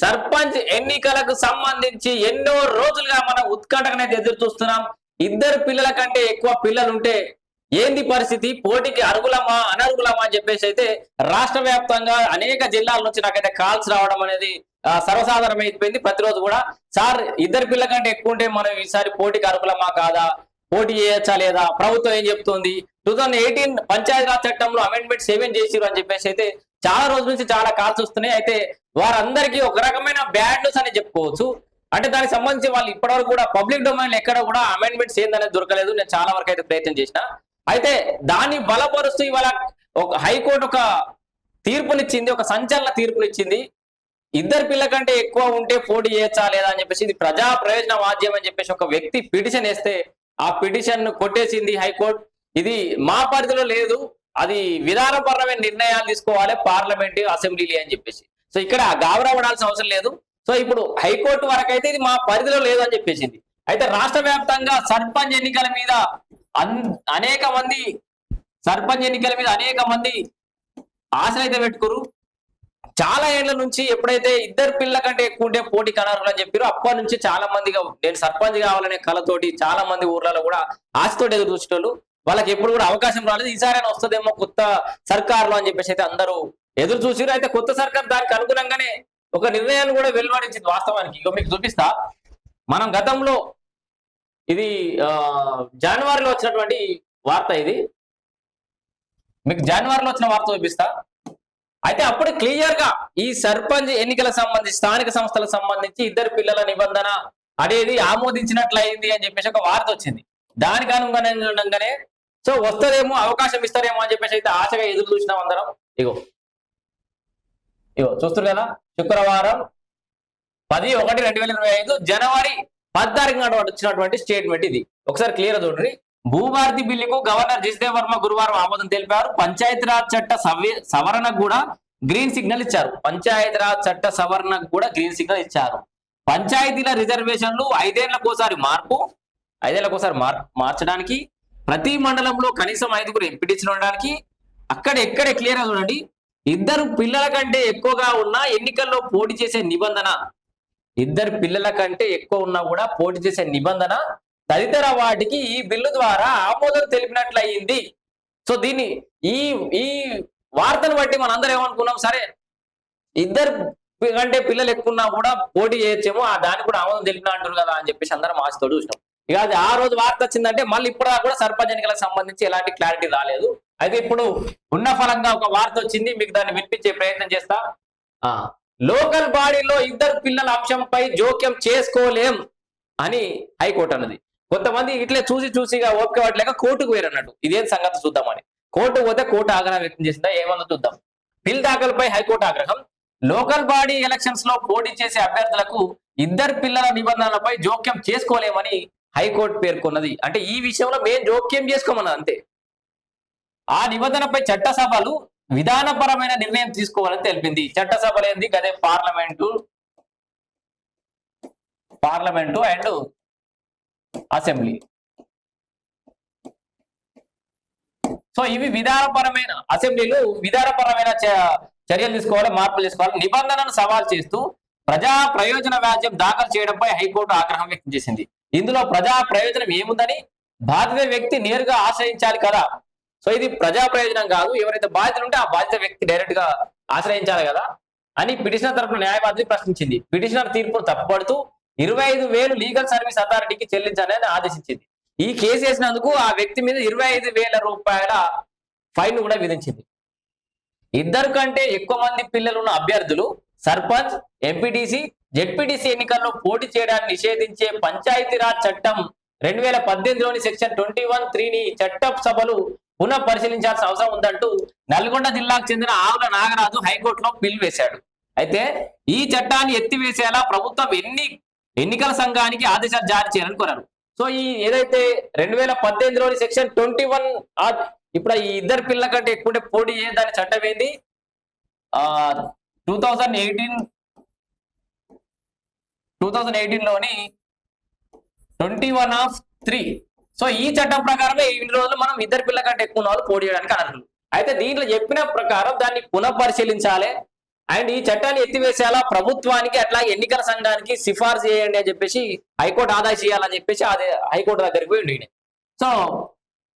సర్పంచ్ ఎన్నికలకు సంబంధించి ఎన్నో రోజులుగా మనం ఉత్కంఠనైతే ఎదురు చూస్తున్నాం. ఇద్దరు పిల్లల కంటే ఎక్కువ పిల్లలు ఉంటే ఏంది పరిస్థితి? పోటీకి అర్హులమా అనర్హులమా అని చెప్పేసి అయితే రాష్ట్ర వ్యాప్తంగా అనేక జిల్లాల నుంచి నాకైతే కాల్స్ రావడం అనేది సర్వసాధారణం అయిపోయింది ప్రతిరోజు కూడా సార్ ఇద్దరు పిల్లల కంటే ఎక్కువ ఉంటే మనం ఈసారి పోటీకి అర్హులమా కాదా? పోటీ చేయొచ్చా లేదా? ప్రభుత్వం ఏం చెప్తుంది? టూ థౌసండ్ ఎయిటీన్ పంచాయతీరాజ్ చట్టంలో అమెండ్మెంట్స్ సెవెన్ చేసిరు అని చెప్పేసి అయితే చాలా రోజుల నుంచి చాలా కాల్స్ వస్తున్నాయి. అయితే వారందరికీ ఒక రకమైన బ్యాడ్ న్యూస్ అని చెప్పుకోవచ్చు. అంటే దానికి సంబంధించి వాళ్ళు ఇప్పటివరకు కూడా పబ్లిక్ డొమైన్ ఎక్కడ కూడా అమెండ్మెంట్స్ ఏందనేది దొరకలేదు. నేను చాలా వరకు అయితే ప్రయత్నం చేసిన. అయితే దాన్ని బలపరుస్తూ ఇవాళ ఒక హైకోర్టు ఒక తీర్పునిచ్చింది ఒక సంచలన తీర్పునిచ్చింది. ఇద్దరు పిల్ల కంటే ఎక్కువ ఉంటే పోటీ చేయొచ్చా లేదా అని చెప్పేసి ఇది ప్రజా ప్రయోజన వాద్యం అని చెప్పేసి ఒక వ్యక్తి పిటిషన్ వేస్తే ఆ పిటిషన్ కొట్టేసింది హైకోర్టు. ఇది మా పరిధిలో లేదు. అది విధానపరమైన నిర్ణయాలు తీసుకోవాలి పార్లమెంట్ అసెంబ్లీలు అని చెప్పేసి. సో ఇక్కడ గాబరా పడాల్సిన అవసరం లేదు. సో ఇప్పుడు హైకోర్టు వరకు అయితే ఇది మా పరిధిలో లేదు అని చెప్పేసింది. అయితే రాష్ట్ర వ్యాప్తంగా సర్పంచ్ ఎన్నికల మీద అనేక మంది సర్పంచ్ ఎన్నికల మీద అనేక మంది ఆశలు అయితే పెట్టుకురు. చాలా ఏళ్ళ నుంచి ఎప్పుడైతే ఇద్దరు పిల్లల కంటే ఎక్కువ ఉంటే పోటీ కనరు అని చెప్పారో అప్పటి నుంచి చాలా మందిగా నేను సర్పంచ్ కావాలనే కళతోటి చాలా మంది ఊర్లలో కూడా ఆశతోటి ఎదురు చూసేటోళ్ళు. వాళ్ళకి ఎప్పుడు కూడా అవకాశం రాలేదు. ఈసారైనా వస్తుందేమో కొత్త సర్కారులో అని చెప్పేసి అయితే అందరూ ఎదురు చూసిరు అయితే కొత్త సర్కార్ దానికి అనుగుణంగానే ఒక నిర్ణయాన్ని కూడా వెలువడించింది వాస్తవానికి. ఇక మీకు చూపిస్తా. మనం గతంలో ఇది ఆ, జనవరిలో వచ్చినటువంటి వార్త ఇది. మీకు జనవరిలో వచ్చిన వార్త చూపిస్తా. అయితే అప్పుడు క్లియర్గా ఈ సర్పంచ్ ఎన్నికల సంబంధించి స్థానిక సంస్థలకు సంబంధించి ఇద్దరు పిల్లల నిబంధన అనేది ఆమోదించినట్లయింది అని చెప్పేసి ఒక వార్త వచ్చింది. దానికి అనుగుణంగానే సో వస్తుందేమో అవకాశం ఇస్తారేమో అని చెప్పేసి అయితే ఆశగా ఎదురు చూసినాం అందరం. ఇగో. ఇగో చూస్తారు కదా? శుక్రవారం పది ఒకటి రెండు వేల ఇరవై ఐదు జనవరి పద్నాలుగు నాడు వచ్చినటువంటి స్టేట్మెంట్ ఇది. ఒకసారి క్లియర్ చూడండి. భూభారతి బిల్లుకు గవర్నర్ జిస్దేవ్ వర్మ గురువారం ఆమోదం తెలిపారు. పంచాయతీరాజ్ చట్ట సవరణకు కూడా గ్రీన్ సిగ్నల్ ఇచ్చారు. పంచాయతీరాజ్ చట్ట సవరణకు కూడా గ్రీన్ సిగ్నల్ ఇచ్చారు. పంచాయతీల రిజర్వేషన్లు ఐదేళ్ళకోసారి మార్పు ఐదేళ్ళకోసారి ఒకసారి మార్చడానికి ప్రతి మండలంలో కనీసం ఐదుగురు ఎంపీటీసీలు ఉండడానికి అక్కడ ఎక్కడే క్లియర్ చూడండి. ఇద్దరు పిల్లల కంటే ఎక్కువగా ఉన్న ఎన్నికల్లో పోటీ చేసే నిబంధన. ఇద్దరు పిల్లల కంటే ఎక్కువ ఉన్నా కూడా పోటీ చేసే నిబంధన తదితర వాటికి ఈ బిల్లు ద్వారా ఆమోదం తెలిపినట్లు సో దీన్ని ఈ ఈ వార్తను బట్టి మనందరం ఏమనుకున్నాం? సరే ఇద్దరు కంటే పిల్లలు ఎక్కువ ఉన్నా కూడా పోటీ చేయొచ్చేమో ఆ దానికి కూడా ఆమోదం తెలిపిన అంటారు కదా అని చెప్పేసి అందరం ఆశతో చూసినాం. ఇక అది ఆ రోజు వార్త వచ్చిందంటే మళ్ళీ ఇప్పుడు కూడా సర్పంచ్ ఎన్నికలకు సంబంధించి ఎలాంటి క్లారిటీ రాలేదు. అయితే ఇప్పుడు ఉన్న ఫలంగా ఒక వార్త వచ్చింది మీకు దాన్ని వినిపించే ప్రయత్నం చేస్తా. ఆ లోకల్ బాడీలో ఇద్దరు పిల్లల అంశంపై జోక్యం చేసుకోలేం అని హైకోర్టు అన్నది. కొంతమంది ఇట్లే చూసి చూసిగా ఓపిక పట్టలేక కోర్టుకు వేరన్నట్టు ఇదేం సంగతి చూద్దామని. కోర్టు పోతే కోర్టు ఆగ్రహం వ్యక్తం చేసిందా? ఏమన్నా చూద్దాం. బిల్ దాఖలపై హైకోర్టు ఆగ్రహం. లోకల్ బాడీ ఎలక్షన్స్లో పోటీ చేసే అభ్యర్థులకు ఇద్దరు పిల్లల నిబంధనలపై జోక్యం చేసుకోలేమని హైకోర్టు పేర్కొన్నది. అంటే ఈ విషయంలో మేము జోక్యం చేసుకోమన్నది అంతే. ఆ నిబంధనపై చట్టసభలు విధానపరమైన నిర్ణయం తీసుకోవాలని తెలిపింది. చట్టసభలు ఏంది? గదే parliament parliament and assembly. So ఇవి విధానపరమైన అసెంబ్లీలు విధానపరమైన చ- చర్యలు తీసుకోవాలి మార్పులు తీసుకోవాలి నిబంధనను సవాల్ చేస్తూ ప్రజా ప్రయోజన వ్యాజ్యం దాఖలు చేయడంపై హైకోర్టు ఆగ్రహం వ్యక్తం చేసింది. ఇందులో ప్రజా ప్రయోజనం ఏముందని బాధిత వ్యక్తి నేరుగా ఆశ్రయించాలి కదా. సో ఇది ప్రజా ప్రయోజనం కాదు. ఎవరైతే బాధితులు ఉంటే ఆ బాధిత వ్యక్తి డైరెక్ట్గా ఆశ్రయించాలి కదా అని పిటిషనర్ తరఫున న్యాయవాదిని ప్రశ్నించింది. పిటిషనర్ తీర్పును తప్పుపడుతూ ఇరవై ఐదు వేలు లీగల్ సర్వీస్ అథారిటీకి చెల్లించాలని ఆదేశించింది. ఈ కేసు వేసినందుకు ఆ వ్యక్తి మీద ఇరవై ఐదు వేల రూపాయల ఫైన్ కూడా విధించింది. ఇద్దరు కంటే ఎక్కువ మంది పిల్లలున్న అభ్యర్థులు సర్పంచ్ ఎంపీటీసీ జెడ్పీటీసీ ఎన్నికల్లో పోటీ చేయడాన్ని నిషేధించే పంచాయతీరాజ్ చట్టం రెండు వేల పద్దెనిమిదిలోని సెక్షన్ ట్వంటీ వన్ త్రీని చట్ట సభలు పునః పరిశీలించాల్సిన అవసరం ఉందంటూ నల్గొండ జిల్లాకు చెందిన ఆవుల నాగరాజు హైకోర్టులో బిల్ వేశాడు. అయితే ఈ చట్టాన్ని ఎత్తివేసేలా ప్రభుత్వం ఎన్ని ఎన్నికల సంఘానికి ఆదేశాలు జారీ చేయాలని కోరారు. సో ఈ ఏదైతే రెండు వేల పద్దెనిమిదిలోని సెక్షన్ ట్వంటీ వన్ ఇప్పుడు ఈ ఇద్దరు పిల్లల కంటే ఎక్కువ పోటీ చేయదాని చట్టం ఏంది? ఆ two thousand eighteen two thousand ఎయిటీన్లోని twenty one of three so ఈ చట్టం ప్రకారమే ఈ రోజులు మనం ఇద్దరు పిల్లల కంటే ఎక్కువ వాళ్ళు పోటీ చేయడానికి అయితే దీంట్లో చెప్పిన ప్రకారం దాన్ని పునఃపరిశీలించాలి. అండ్ ఈ చట్టాన్ని ఎత్తివేసేలా ప్రభుత్వానికి అట్లాగే ఎన్నికల సంఘానికి సిఫార్సు చేయండి అని చెప్పేసి హైకోర్టు ఆదా చేయాలని చెప్పేసి అదే హైకోర్టు దగ్గరికి పోయి సో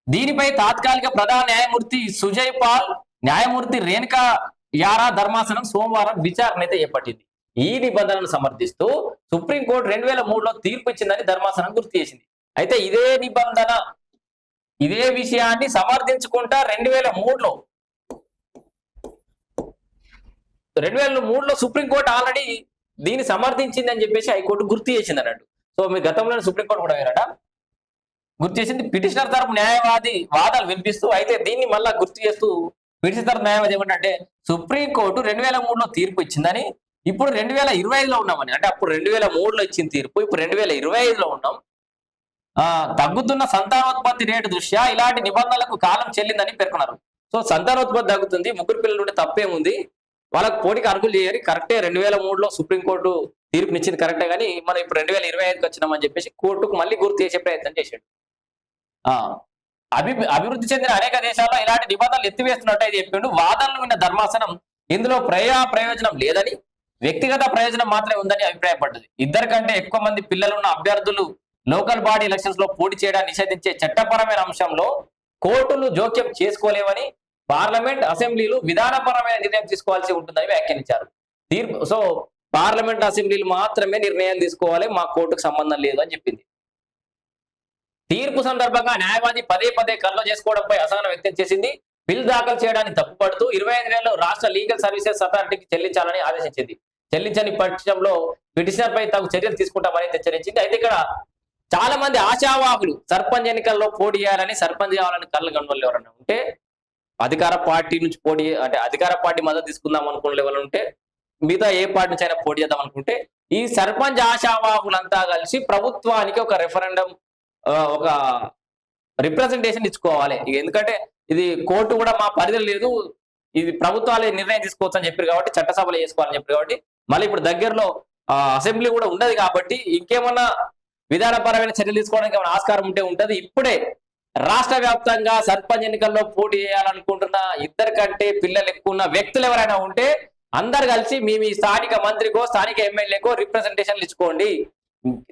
దీనిపై తాత్కాలిక ప్రధాన న్యాయమూర్తి సుజయ్ పాల్ న్యాయమూర్తి రేణుకా యారా ధర్మాసనం సోమవారం విచారణ అయితే చేపట్టింది ఈ నిబంధనను సమర్థిస్తూ సుప్రీంకోర్టు రెండు వేల మూడులో తీర్పు ఇచ్చిందని ధర్మాసనం గుర్తు చేసింది. అయితే ఇదే నిబంధన ఇదే విషయాన్ని సమర్థించుకుంటా రెండు వేల మూడులో రెండు వేల మూడులో సుప్రీంకోర్టు ఆల్రెడీ దీన్ని సమర్థించింది అని చెప్పేసి హైకోర్టు గుర్తు చేసింది అన్నట్టు. సో మీ గతంలో సుప్రీంకోర్టు కూడా వేరట గుర్తు చేసింది పిటిషనర్ తరపు న్యాయవాది వాదాలు వినిపిస్తూ అయితే దీన్ని మళ్ళా గుర్తు చేస్తూ పిటిషనర్ తరపు న్యాయవాది ఏమంటే సుప్రీంకోర్టు రెండు వేల మూడులో తీర్పు ఇచ్చిందని ఇప్పుడు రెండు వేల ఇరవై ఐదులో ఉన్నామని. అంటే అప్పుడు రెండు వేల మూడులో ఇచ్చిన తీర్పు ఇప్పుడు రెండు వేల ఇరవై ఐదులో ఉన్నాం. ఆ తగ్గుతున్న సంతానోత్పత్తి రేటు దృష్ట్యా ఇలాంటి నిబంధనలకు కాలం చెల్లిందని పేర్కొన్నారు. సో సంతానోత్పత్తి తగ్గుతుంది ముగ్గురు పిల్లలు ఉంటే తప్పేముంది? వాళ్ళకి పోటీకి అర్హులు చేయాలి కరెక్టే రెండు వేల మూడులో సుప్రీంకోర్టు తీర్పునిచ్చింది కరెక్టే కానీ మనం ఇప్పుడు రెండు వేల ఇరవై ఐదుకి వచ్చినామని చెప్పేసి కోర్టుకు మళ్ళీ గుర్తు చేసే ప్రయత్నం చేశాడు. ఆ అభి అభివృద్ధి చెందిన అనేక దేశాల్లో ఇలాంటి నిబంధనలు ఎత్తివేస్తున్నట్టు చెప్పిండు. వాదనలు విన్న ధర్మాసనం ఇందులో ప్రయా ప్రయోజనం లేదని వ్యక్తిగత ప్రయోజనం మాత్రమే ఉందని అభిప్రాయపడ్డది. ఇద్దరికంటే ఎక్కువ మంది పిల్లలున్న అభ్యర్థులు లోకల్ బాడీ ఎలక్షన్స్లో పోటీ చేయడాన్ని నిషేధించే చట్టపరమైన అంశంలో కోర్టులు జోక్యం చేసుకోలేవని పార్లమెంట్ అసెంబ్లీలు విధానపరమైన నిర్ణయం తీసుకోవాల్సి ఉంటుందని వ్యాఖ్యానించారు. తీర్పు సో పార్లమెంట్ అసెంబ్లీలు మాత్రమే నిర్ణయం తీసుకోవాలి మా కోర్టుకు సంబంధం లేదు అని చెప్పింది. తీర్పు సందర్భంగా న్యాయవాది పదే పదే కల్లో చేసుకోవడంపై అసహనం వ్యక్తం చేసింది. బిల్ దాఖలు చేయడానికి తప్పుపడుతూ ఇరవై ఐదు నెలలు రాష్ట్ర లీగల్ సర్వీసెస్ అథారిటీకి చెల్లించాలని ఆదేశించింది. చెల్లించని పక్షంలో పిటిషనర్ పై తగు చర్యలు తీసుకుంటామని హెచ్చరించింది. అయితే ఇక్కడ చాలా మంది ఆశావాహులు సర్పంచ్ ఎన్నికల్లో పోటీ చేయాలని సర్పంచ్ కావాలని కళ్ళు కనుగొని ఎవరన్నా ఉంటే అధికార పార్టీ నుంచి పోటీ అంటే అధికార పార్టీ మద్దతు తీసుకుందాం అనుకునే ఎవరైనా ఉంటే మిగతా ఏ పార్టీ నుంచి అయినా పోటీ చేద్దాం అనుకుంటే ఈ సర్పంచ్ ఆశావాహులంతా కలిసి ప్రభుత్వానికి ఒక రెఫరెండం ఒక రిప్రజెంటేషన్ ఇచ్చుకోవాలి. ఇక ఎందుకంటే ఇది కోర్టు కూడా మా పరిధిలో లేదు. ఇది ప్రభుత్వాలే నిర్ణయం తీసుకోవచ్చు అని చెప్పారు కాబట్టి చట్టసభలో చేసుకోవాలని చెప్పారు కాబట్టి మళ్ళీ ఇప్పుడు దగ్గరలో అసెంబ్లీ కూడా ఉండదు కాబట్టి ఇంకేమన్నా విధానపరమైన చర్యలు తీసుకోవడానికి ఏమైనా ఆస్కారం ఉంటే ఉంటది. ఇప్పుడే రాష్ట్ర వ్యాప్తంగా సర్పంచ్ ఎన్నికల్లో పోటీ చేయాలనుకుంటున్న ఇద్దరు కంటే పిల్లలు ఎక్కువ ఉన్న వ్యక్తులు ఎవరైనా ఉంటే అందరు కలిసి మీ మీ స్థానిక మంత్రికో స్థానిక ఎమ్మెల్యేకో రిప్రజెంటేషన్లు ఇచ్చుకోండి.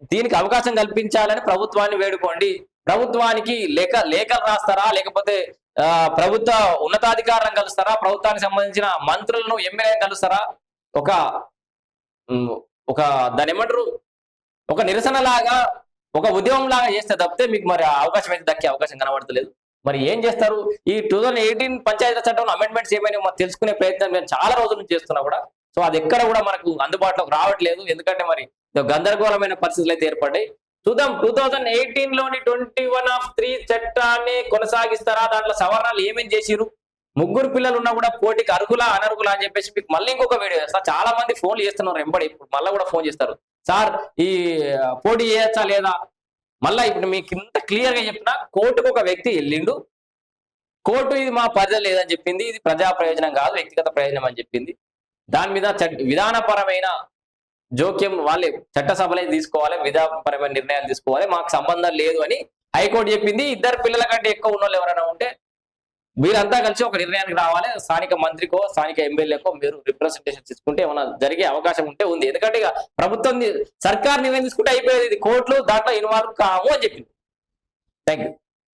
దీనికి అవకాశం కల్పించాలని ప్రభుత్వాన్ని వేడుకోండి. ప్రభుత్వానికి లేఖ లేఖలు రాస్తారా? లేకపోతే ఆ, ప్రభుత్వ ఉన్నతాధికారులను కలుస్తారా? ప్రభుత్వానికి సంబంధించిన మంత్రులను ఎమ్మెల్యేలను కలుస్తారా? ఒక ఒక దాని ఏమంటారు? ఒక నిరసన లాగా ఒక ఉద్యమం లాగా చేస్తే తప్పితే మీకు మరి ఆ అవకాశం అయితే దక్కే అవకాశం కనబడతలేదు. మరి ఏం చేస్తారు? ఈ టూ థౌసండ్ ఎయిటీన్ పంచాయతీ చట్టం అమెండ్మెంట్స్ ఏమైనా మనం తెలుసుకునే ప్రయత్నం నేను చాలా రోజుల నుంచి చేస్తున్నా కూడా. సో అది ఎక్కడ కూడా మనకు అందుబాటులోకి రావట్లేదు. ఎందుకంటే మరి గందరగోళమైన పరిస్థితులు అయితే ఏర్పడ్డాయి. చూద్దాం టూ థౌసండ్ ఎయిటీన్లోని ట్వంటీ వన్ ఆఫ్ త్రీ చట్టాన్ని కొనసాగిస్తారా? దాంట్లో సవరణలు ఏమేం చేసిరు ముగ్గురు పిల్లలు ఉన్నా కూడా పోటీకి అర్హులా అనర్హులా అని చెప్పేసి మీకు మళ్ళీ ఇంకొక వీడియో చేస్తా. చాలా మంది ఫోన్లు చేస్తున్నారు ఎంబడి ఇప్పుడు. మళ్ళీ కూడా ఫోన్ చేస్తారు. సార్ ఈ పోటీ చేయొచ్చా లేదా? మళ్ళా ఇప్పుడు మీకు ఇంత క్లియర్గా చెప్పిన కోర్టుకు ఒక వ్యక్తి వెళ్ళిండు. కోర్టు ఇది మా పరిధి లేదని చెప్పింది. ఇది ప్రజా ప్రయోజనం కాదు వ్యక్తిగత ప్రయోజనం అని చెప్పింది. దాని మీద చట్- విధానపరమైన జోక్యం వాళ్ళే చట్టసభలే తీసుకోవాలి విధానపరమైన నిర్ణయాలు తీసుకోవాలి మాకు సంబంధం లేదు అని హైకోర్టు చెప్పింది. ఇద్దరు పిల్లల కంటే ఎక్కువ ఉన్న వాళ్ళు ఎవరైనా ఉంటే మీరంతా కలిసి ఒక నిర్ణయానికి రావాలి. స్థానిక మంత్రికో స్థానిక ఎమ్మెల్యేకో మీరు రిప్రజెంటేషన్ తీసుకుంటే ఏమైనా జరిగే అవకాశం ఉంటే ఉంది. ఎందుకంటే ఇక ప్రభుత్వం సర్కార్ నిర్ణయం తీసుకుంటే అయిపోయేది కోర్టులు దాంట్లో ఇన్వాల్వ్ కాము అని చెప్పింది. Thank you